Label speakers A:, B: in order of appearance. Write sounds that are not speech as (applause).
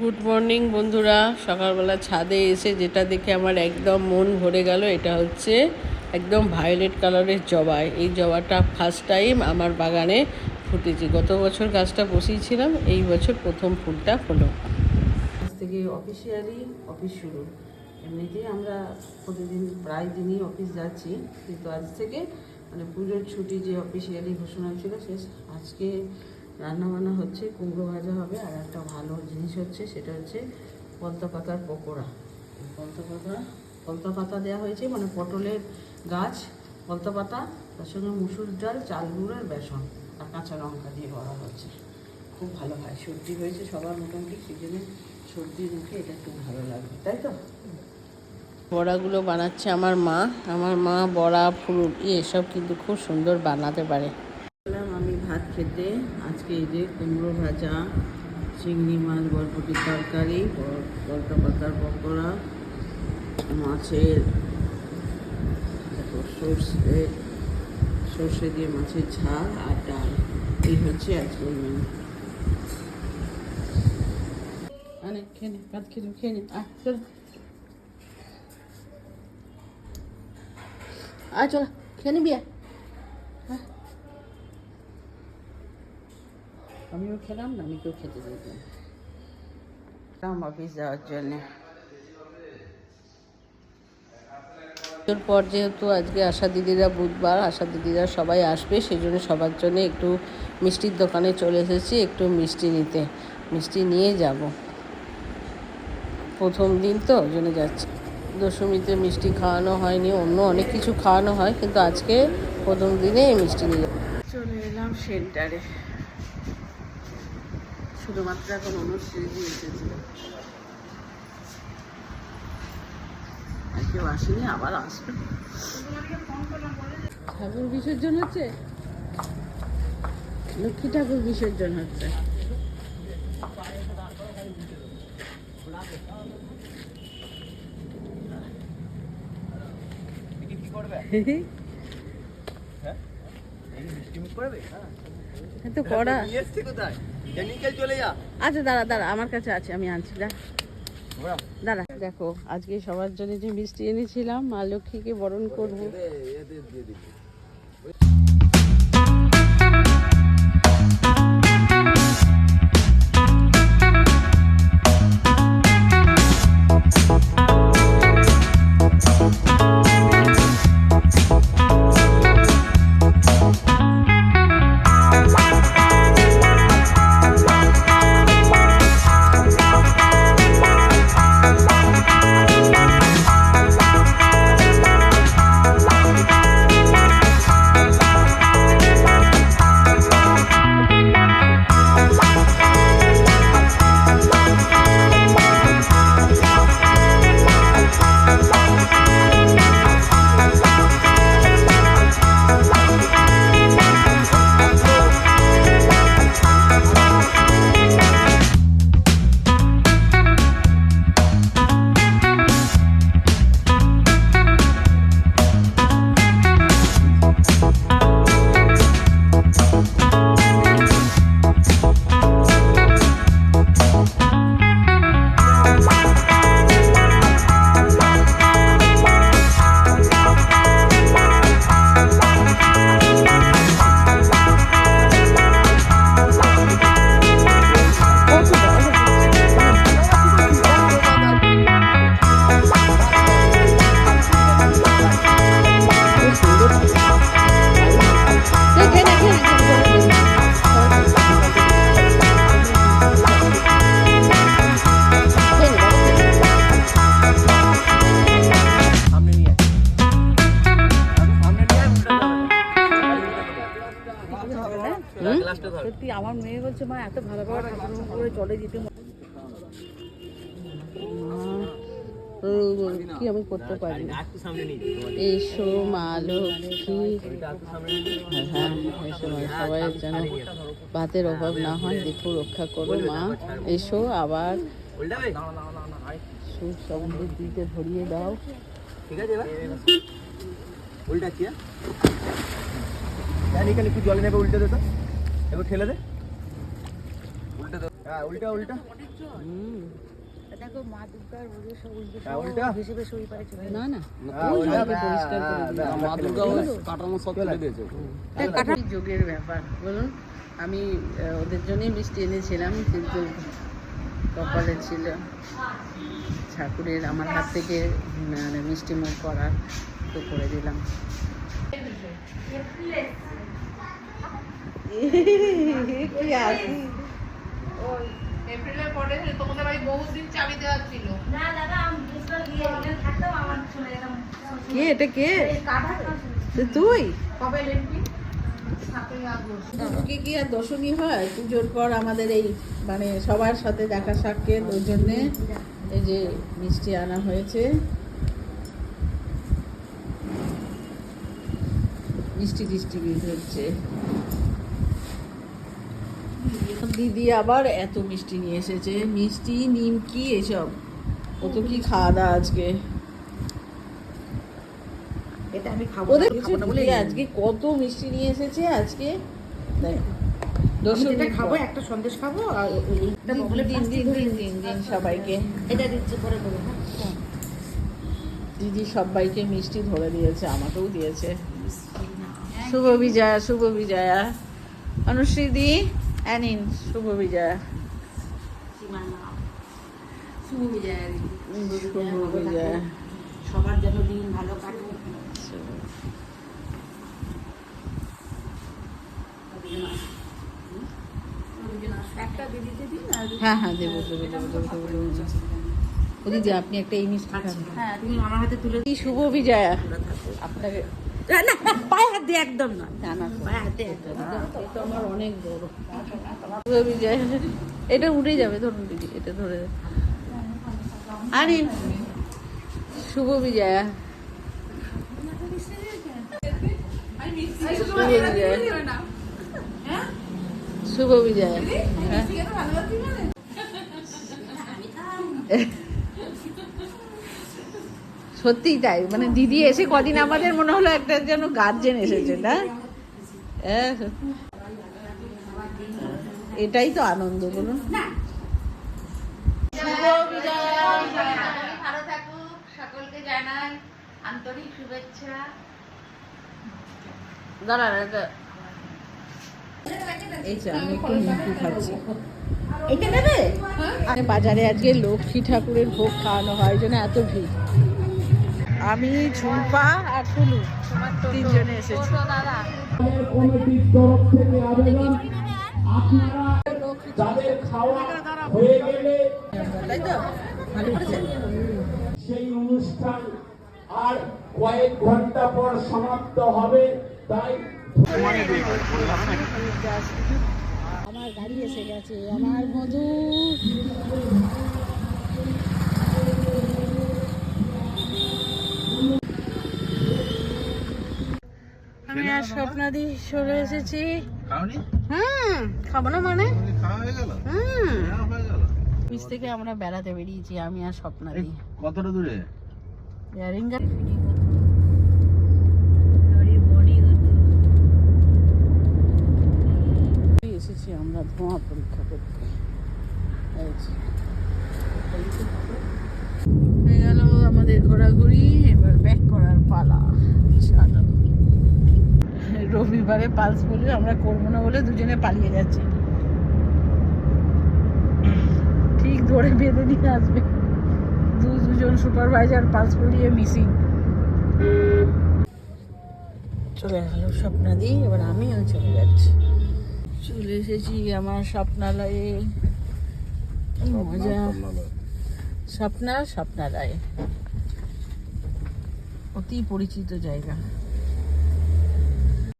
A: Good morning বন্ধুরা। সকালবেলা ছাদে এসে যেটা দেখে আমার একদম মন ভরে গেল, এটা হচ্ছে একদম ভায়োলেট কালারের জবা। এই জবাটা ফার্স্ট টাইম আমার বাগানে ফুটেছে। গত বছর গাছটা বসিয়েছিলাম, এই বছর প্রথম ফুলটা হলো। আজ থেকে অফিসিয়ালি অফিস শুরু। এমনিতেই আমরা প্রতিদিন প্রায় দিনই অফিস যাচ্ছি, কিন্তু আজ থেকে মানে পুজোর ছুটি যে অফিসিয়ালি ঘোষণা ছিল, সে আজকে রান্নাবান্না হচ্ছে কুমড়ো ভাজা হবে আর একটা ভালো জিনিস হচ্ছে সেটা হচ্ছে পলতা পাতার পকোড়া। পলতা পাতা? পলতা পাতা দেওয়া হয়েছে মানে পটলের গাছ পলতা পাতা তার সঙ্গে মুসুর ডাল চাল গুঁড়ো আর বেসন আর কাঁচা লঙ্কা দিয়ে করা হচ্ছে। খুব ভালো হয় সর্দি হয়েছে সবার মোটামুটি সিজনে সর্দি মুখে এটা একটু ভালো লাগবে তাই তো? বড়াগুলো বানাচ্ছে আমার মা আমার মা বড়া ফুল এসব কিন্তু খুব সুন্দর বানাতে পারে। বললাম আমি ভাত খেতে আজকে এই যে কুমড়ো ভাজা, চিংড়ি মাছ বরবটির তরকারি পলতা পাতার পকোড়া, মাছের সর্ষে সর্ষে দিয়ে মাছের ঝাল আর ডাল। এই হচ্ছে আজকের মেনু খেয়ে নে খেয়ে খেয়ে আয়, চলো। খেয়ে নিবি আয়। হ্যাঁ আমিও খেলাম না আমি কেউ খেতে দিতাম অফিস যাওয়ার জন্যে। তোর পর যেহেতু আজকে আশা দিদিরা বুধবার আশা দিদিরা সবাই আসবে সেই জন্য সবার জন্য একটু মিষ্টির দোকানে চলে এসেছি একটু মিষ্টি নিতে। মিষ্টি নিয়ে যাব। প্রথম দিন তো ওই জন্য যাচ্ছি। দশমীতে মিষ্টি খাওয়ানো হয়নি অন্য অনেক কিছু খাওয়ানো হয় কিন্তু আজকে প্রথম দিনে মিষ্টি নিয়ে চলে এলাম সেন্টারে। শুধুমাত্র এখন অনুশ্রী দিয়ে এসেছিল কেউ আসেনি আবার আসবে। ঠাকুর বিসর্জন হচ্ছে? লক্ষ্মী ঠাকুর বিসর্জন হচ্ছে। তো করা
B: চলে যা
A: আচ্ছা দাঁড়া দাঁড়া আমার কাছে আছে আমি আনছি দাঁড়া দেখো আজকে সবার জন্য যে মিষ্টি এনেছিলাম মা লক্ষ্মীকে বরণ করব। সত্যি আমার মেয়ে বলছে মা এত ভালো ভালো ঠাকুর করে চলে যেতে কি আমি করতে পারি? এসো মা লক্ষ্মী।
B: নিয়ে
A: হ্যাঁ এসো মা সবাই যেন ভাতের অভাব না হয় দেখো রক্ষা করো মা। এসো আবার সুখ সমৃদ্ধিতে ভরিয়ে দাও।
B: ঠিক আছে এবার। এখানে একটু জলে নেবে উল্টে দে তো। একটু ঠেলে দে। উল্টে দে। হ্যাঁ উল্টা উল্টা।
A: হুম।
C: দেখো মা দুর্গার ওদের সব উল্টো
B: হ্যাঁ, উল্টা।
C: ভেসে ভেসে ওই পারে চলে
A: না না।
B: হ্যাঁ, হ্যাঁ,
A: পরিষ্কার করে দিলাম।
D: মা দুর্গা কাটানো সব দিয়েছে।
A: যোগের ব্যাপার বলুন। আমি ওদের জন্যই মিষ্টি এনেছিলাম কিন্তু কপালে ছিল ঠাকুরের আমার হাত থেকে মানে মিষ্টি মুখ করার তো করে দিলাম। কি এটা কে? তুই? কি আর হয়? পুজোর পর আমাদের এই মানে সবার সাথে দেখা সাক্ষাৎ, ওই জন্যে এই যে মিষ্টি আনা হয়েছে। মিষ্টি ডিস্ট্রিবিউট হচ্ছে। দিদি আবার এত মিষ্টি নিয়ে এসেছে। মিষ্টি নিমকি এসব। কত কি খাওয়া দাওয়া আজকে?
C: এটা আমি খাব
A: আজকে কত মিষ্টি নিয়ে এসেছে আজকে? দেখ
C: আমি
A: দশমীর
C: যেটা খাব একটা সন্দেশ খাব আর এইটা বগলে
A: দিন দিন দিন দিন দিন সবাইকে।
C: এটা দিচ্ছি পরে দেবো
A: দিদি সবাইকে মিষ্টি ধরে দিয়েছে আমাকেও দিয়েছে। শুভ বিজয়া শুভ বিজয়া অনুশ্রীদি অ্যানিন শুভ বিজয়া
C: শুভ বিজয়া
A: শুভ বিজয়া
C: সবার যেন দিন ভালো কাটুক। একটা দিদিতে দিন আর
A: হ্যাঁ হ্যাঁ দেবো দেবো দেবো দেবো দেবো দেবো দিদি আপনি একটা এই মিষ্টি খান
C: হ্যাঁ তুমি আমার হাতে তুলে
A: শুভ বিজয়া আপনাকে
C: না না পায়ে হাত দিয়ে একদম না পায়ে হাতে একদম
A: এই তো আমার অনেক বড়। শুভ বিজয়া এটা উঠে যাবে ধরুন দিদি এটা ধরে। আনিন শুভ বিজয়া। শুভ বিজয়া। শুভ বিজয়া হ্যাঁ (laughs) সত্যিই তাই। মানে দিদি এসে কদিন আমাদের মনে হলো একটা যেন গার্জেন এসেছে না? হ্যাঁ, এটাই তো আনন্দ বলুন।
E: ভালো থাকুক। সকলকে জানাই আন্তরিক শুভেচ্ছা।
A: দাঁড়া এই যে আমি একটু নিমকি খাচ্ছি।
C: এটা নেবে?
A: মানে বাজারে আজকে লক্ষ্মী ঠাকুরের ভোগ খাওয়ানো হয় ওই জন্য এত ভিড়। আমি ঝুম্পা আর টুলু তিনজনে এসেছি।
F: যাদের খাওয়া হয়ে গেলে সেই অনুষ্ঠান আর কয়েক ঘণ্টা পর সমাপ্ত হবে তাই
A: আমার গাড়ি এসে গেছে আমার মধু। আর স্বপ্নাদি চলে এসেছি। হুম খাব না মানে? হুম। অফিস থেকে আমরা বেড়াতে বেরিয়েছি আমি আর স্বপ্নাদি।
B: কতটা দূরে?
A: ইয়ারিঙ্গা এসেছি আমরা ধোঁয়া পরীক্ষা করতে। হয়ে গেল আমাদের ঘোরাঘুরি এবার ব্যাক করার পালা। রবিবারে পালস বলে আমরা করব না বলে দুজনে পালিয়ে যাচ্ছি। ঠিক ধরে বেঁধে নিয়ে আসবে। দু দুজন সুপারভাইজার পালস পড়িয়ে মিসিং চলে গেল স্বপ্নাদি এবার আমিও চলে যাচ্ছি। চলে এসেছি আমার স্বপ্নালয়ে। কি মজা। স্বপ্না স্বপ্নালয়ে। অতি পরিচিত জায়গা।